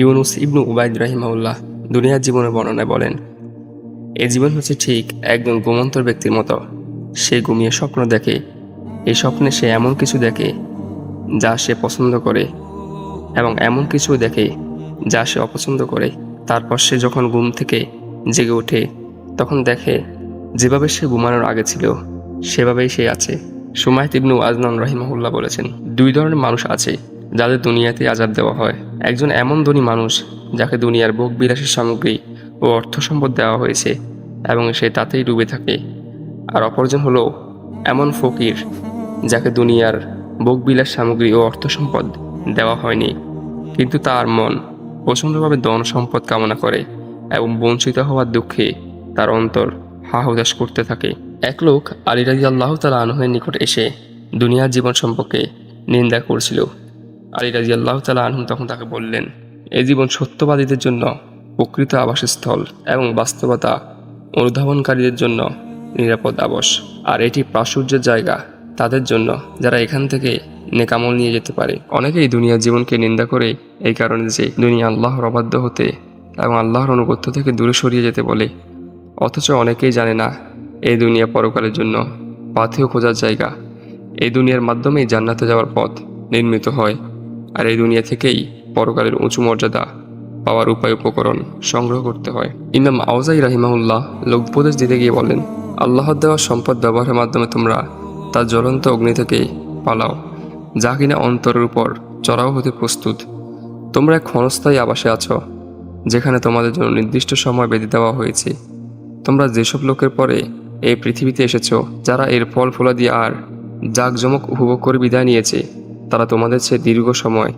ইউনুস ইবনু উবাইদ রাহিমাউল্লাহ দুনিয়ার জীবনের বর্ণনায় বলেন, এ জীবন হচ্ছে ঠিক একজন ঘুমন্তর ব্যক্তির মতো। সে ঘুমিয়ে স্বপ্ন দেখে। এই স্বপ্নে সে এমন কিছু দেখে যা সে পছন্দ করে এবং এমন কিছু দেখে যা সে অপছন্দ করে। তারপর সে যখন ঘুম থেকে জেগে ওঠে, তখন দেখে যেভাবে সে ঘুমানোর আগে ছিল, সেভাবেই সে আছে। সুমাইত ইবনু আজনান রহিমাহুল্লাহ বলেছেন, দুই ধরনের মানুষ আছে। যাদের দুনিয়াতে আজাদ দেওয়া হয়। একজন এমন ধনী মানুষ যাকে দুনিয়ার ভোগ বিলাসের সামগ্রী ও অর্থ সম্পদ দেওয়া হয়েছে এবং সে তাতেই ডুবে থাকে। আর অপরজন হলো এমন ফকির যাকে দুনিয়ার ভোগবিলাস সামগ্রী ও অর্থ সম্পদ দেওয়া হয়নি। কিন্তু তার মন প্রচণ্ডভাবে ধন সম্পদ কামনা করে এবং বঞ্চিত হওয়ার দুঃখে তার অন্তর হাহুদাস করতে থাকে। এক লোক আলী রাজি আল্লাহ তালা আনহের নিকট এসে দুনিয়ার জীবন সম্পর্কে নিন্দা করছিল। আলী রাজি আল্লাহ তালা আনহু তখন তাকে বললেন, এ জীবন সত্যবাদীদের জন্য প্রকৃত আবাসস্থল এবং বাস্তবতা অনুধাবনকারীদের জন্য নিরাপদ আবাস। আর এটি প্রাচুর্যের জায়গা তাদের জন্য যারা এখান থেকে নেকামল নিয়ে যেতে পারে। অনেকেই দুনিয়ার জীবনকে নিন্দা করে এই কারণে যে দুনিয়া আল্লাহর অবাধ্য হতে এবং আল্লাহর অনুগত্য থেকে দূরে সরিয়ে যেতে বলে। অথচ অনেকেই জানে না, এই দুনিয়া পরকালের জন্য পাথেও খোঁজার জায়গা। এই দুনিয়ার মাধ্যমেই জান্নাতে যাওয়ার পথ নির্মিত হয়। আর এই দুনিয়া থেকেই পরকালের উঁচু মর্যাদা পাওয়ার উপায় উপকরণ সংগ্রহ করতে হয়। ইমাম আউজাই রাহিমাহুল্লাহ লোক উপদেশ দিতে গিয়ে বলেন, আল্লাহর দেওয়া সম্পদ ব্যবহারের মাধ্যমে তোমরা তার জ্বলন্ত অগ্নি থেকে পালাও, যা কিনা অন্তরের উপর চড়াও হতে প্রস্তুত। তোমরা এক ক্ষণস্থায়ী আবাসে আছো, যেখানে তোমাদের জন্য নির্দিষ্ট সময় বেঁধে দেওয়া হয়েছে। তোমরা যেসব লোকের পরে এই পৃথিবীতে এসেছ, যারা এর ফল ফলাদি আর জাঁকজমক উপভোগ করে বিদায় নিয়েছে তারা তোমাদের চেয়ে দীর্ঘ সময়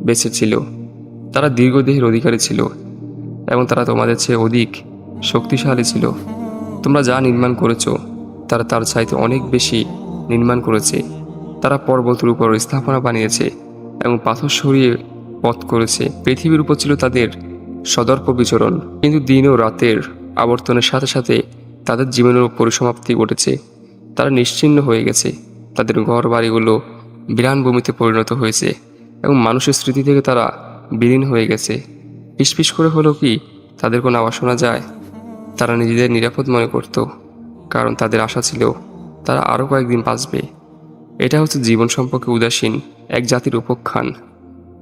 বেঁচে ছিল। তারা দীর্ঘদেহের অধিকারী ছিল এবং তারা তোমাদের চেয়ে অধিক শক্তিশালী ছিল। তোমরা যা নির্মাণ করেছ, তারা তার চাইতে অনেক বেশি নির্মাণ করেছে। তারা পর্বতের উপর স্থাপনা বানিয়েছে এবং পাথর সরিয়ে পথ করেছে। পৃথিবীর উপর ছিল তাদের সদর্প বিচরণ। কিন্তু দিন ও রাতের আবর্তনের সাথে সাথে তাদের জীবনেরও পরিসমাপ্তি ঘটেছে। তারা নিশ্চিহ্ন হয়ে গেছে। তাদের ঘর বাড়িগুলো বিরান ভূমিতে পরিণত হয়েছে এবং মানুষের স্মৃতি থেকে তারা বিলীন হয়ে গেছে। ফিসফিস করে হলো কি তাদের কোনো আওয়াজ শোনা যায়? তারা নিজেদের নিরাপদ মনে করত, কারণ তাদের আশা ছিল তারা আরও কয়েকদিন বাঁচবে। এটা হচ্ছে জীবন সম্পর্কে উদাসীন এক জাতির উপখ্যান,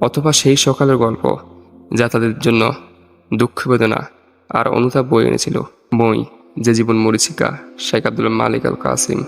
অথবা সেই সকালের গল্প যা তাদের জন্য দুঃখ বেদনা আর অনুতাপ বই এনেছিল। বই, যে জীবন মরিচিকা, শেখ আব্দুল মালিক আল কাসিম